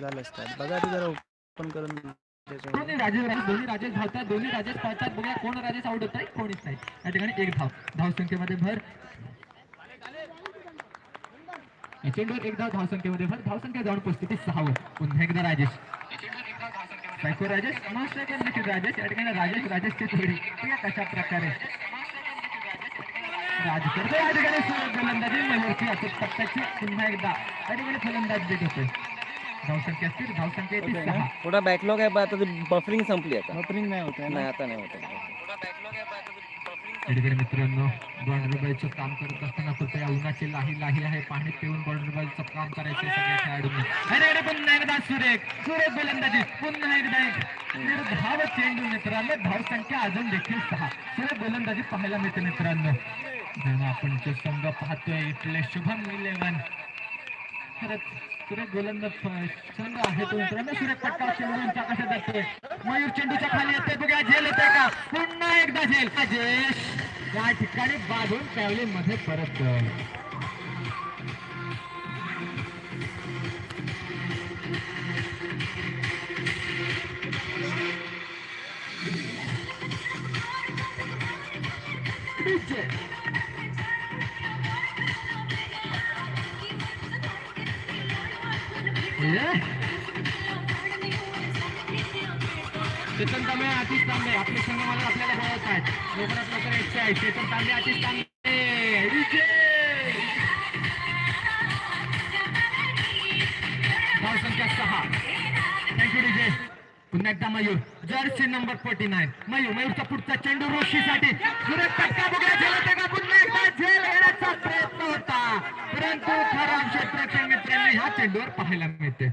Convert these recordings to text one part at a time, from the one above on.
झालं स्टार्ट बघा ते जरा ओपन करून त्याच्यावर. दोन्ही राजेश राजेश दोन्ही राजेश धावतात. दोन्ही राजेश पळतात. बघूया कोण राजेश आउट होत आहे कोणीच नाही या ठिकाणी एक धाव. धाव संख्येमध्ये भर. या चेंडूवर एक धाव धाव संख्येमध्ये भर. धाव संख्या जाऊन पस्तीस सहावं. पुन्हा एकदा राजेश. राजेश राजेश. या ठिकाणी राजेश राजेशची जोडी. कशा प्रकारे. राज करतो या ठिकाणी सुरेश गोलंदाजी मयूरची अचूक पुन्हा एकदा या ठिकाणी फलंदाज धावसंख्या स्थिर धावसंख्या येते सहा? थोडा बॅकलॉग आहे पण आता ती बफरिंग संपली आता. ओपनिंग नाही होत आहे नाही आता नाही होत या ठिकाणी मित्रांनो काम करत असताना फक्त या उन्हाची लाही लाही आहे. पाणी पिऊन बॉर्डरबाईचं काम करायचं सगळ्या खेळाडूंनी. पुन्हा एकदा सुरेख सुरेख गोलंदाजी पुन्हा एकदा एक निर्धाव चेंडू मित्रांनो. धाव संख्या अजून देखील सहा. सुरेख गोलंदाजी पाहायला मिळते मित्रांनो. आपण जो संघ पाहतोय इथले शुभम इलेव्हन खरंच सुरेख गोलंदाज संघ आहे तो मित्रांनो सुरेख पट्टा चेंडूंचा कसा जातोय मयूर चेंडूच्या खाली येते बघा झेल येते का? पुन्हा एकदा झेल. राजेश. या ठिकाणी बाजून ट्रॅव्हलिंगमध्ये परत चेतन तांबे आतिश तांबे आपले संघ मला आपल्याला बोलत आहेत लवकरात लवकर यायचे आहे चेतन तांबे आतिश तांबे. धाव संख्या सहा. थँक्यू डीजे पुन्हा एकदा Mayur. Jersey number forty nine Mayur मयूरचा पुढचा चेंडू रोशीसाठी. सुरेश टक्का बघा झेल का चेंडूवर पाहायला मिळते.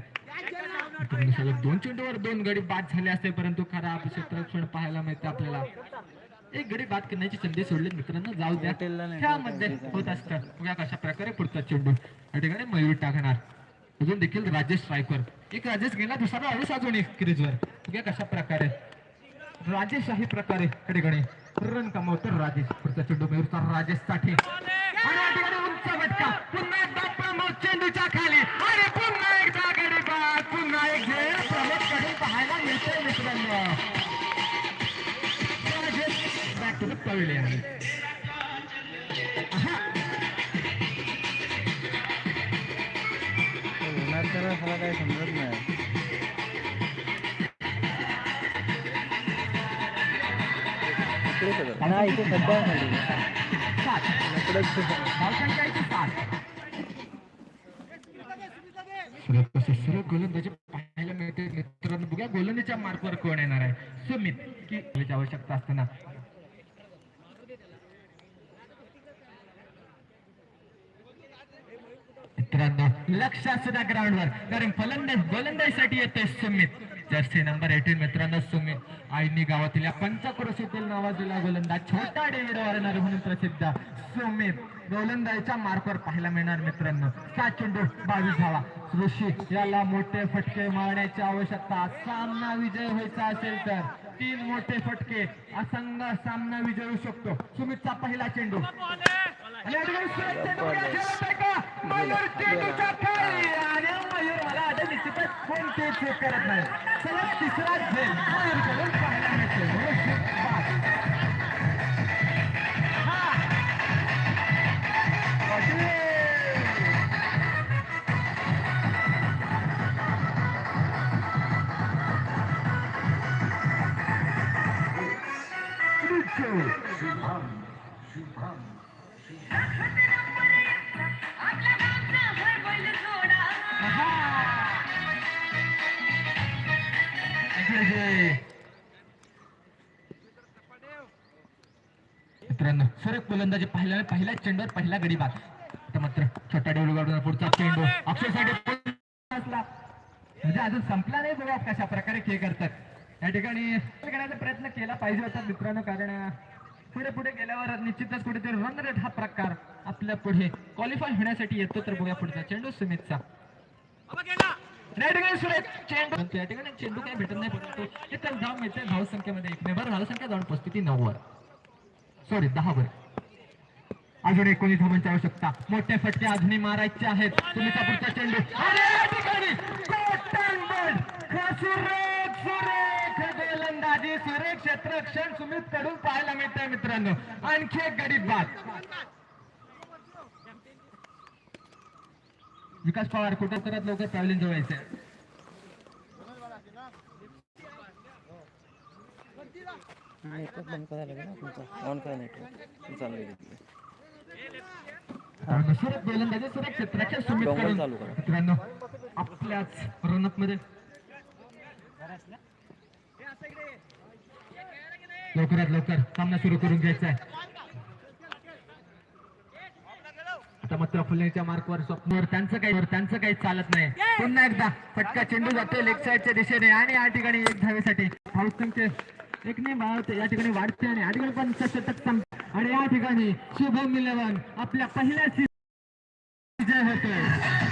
दोन चेंडूवर दोन गडी बाद झाले असते परंतु खरा क्षेत्रक्षण पाहायला मिळते आपल्याला. एक गडी बाद करण्याची संधी सोडली. मित्रांनो जाऊ द्या. त्यामध्ये होत असतं. बघा कशा प्रकारे पुढचा चेंडू या ठिकाणी मयूर टाकणार. अजून देखील राजेश स्ट्रायकर एक राजेश गेला दुसरा अडीच अजून एक क्रीजवर. बघा कशा प्रकारे. राजेश काही प्रकारे या ठिकाणी. रन कमावतो राजेश. पुढचा चेंडू मयूरचा राजेशसाठी पवेलियन होणार तर मला काही समजत नाही. इथे आहे. आहे सुरत गोलंदाजी पाहायला मिळते. मित्रांनो बघा गोलंदाजीच्या मार्कवर कोण येणार आहे. सुमित की आवश्यकता असताना. मित्रांनो लक्ष असू द्या ग्राउंडवर कारण फलंदाज गोलंदाजीसाठी येते सुमित. जर्सी नंबर एटीन मित्रांनो सुमित. आईनी गावातील पंचक्रोशीतील नावाजलेला गोलंदाज छोटा डेव्हिड वॉर्नर म्हणून प्रसिद्ध. सुमित गोलंदाजीच्या मार्कवर पाहायला मिळणार मित्रांनो. सात चेंडू बावीस धावा. ऋषी याला मोठे फटके मारण्याची आवश्यकता. सामना विजय व्हायचा असेल तर तीन मोठे फटके. असंग सामना विजय होऊ शकतो. सुमितचा पहिला चेंडू. मयूर मयूर करत नाही. चला तिसरा झेल पाहायला मिळतो ऋषी बाद. मित्रांनो फरक गोलंदाजी पहिल्या पहिल्या चेंडूवर पहिला गडी बाद मात्र छोटा डेवलू गाडून पुढचा चेंडू. अक्षरसाठी म्हणजे अजून संपला नाही बघा कशा प्रकारे खेळ करतात. या ठिकाणी करण्याचा प्रयत्न केला पाहिजे होता मित्रांनो कारण पुढे पुढे गेल्यावर निश्चितच कुठेतरी रन रेट हा प्रकार आपल्या पुढे क्वालिफाय होण्यासाठी येतो. तर बघा पुढचा चेंडू सुमितचा. चेंडू. या ठिकाणी चेंडू काही भेटत नाही परंतु इतर धाव मिळते. धाव संख्येमध्ये एक बरं धाव संख्या जाऊन पस्तीस नव्वद. सॉरी दहा वर. अजून एकोणीस धावांची आवश्यकता. मोठे फटके अजूनही मारायचे आहेत. सुमितचा पुढचा चेंडू. आणि ठिकाणी. गोलंदाज सुरेख क्षेत्ररक्षण सुमित कडून पाहायला मिळतंय मित्रांनो आणखी एक गडीत बाद विकास पवार कुठं करत लवकर पॅव्हलिन जवळ यायचंय नेटवर्क बंद करायला लागेल ना तुमचा ऑन करा नेटवर्क चालू आहे गोलंदाजी क्षेत्राच्या सुमित कडून. मित्रांनो आपल्याच रनअपमध्ये लवकरात लवकर सामना सुरू करून घ्यायचा आहे. आता मात्र फुलेच्या मार्कवर स्वप्नवर त्यांचं काही त्यांचं काही चालत नाही. पुन्हा एकदा फटका चेंडू जातोय लेग साईडच्या दिशेने आणि या ठिकाणी एक धावेसाठी हाऊसिंगचे एक नाही वाढते या ठिकाणी वाढते आणि या ठिकाणी पण शतक आणि या ठिकाणी शुभम इलेव्हन आपल्या पहिल्या विजय होतोय.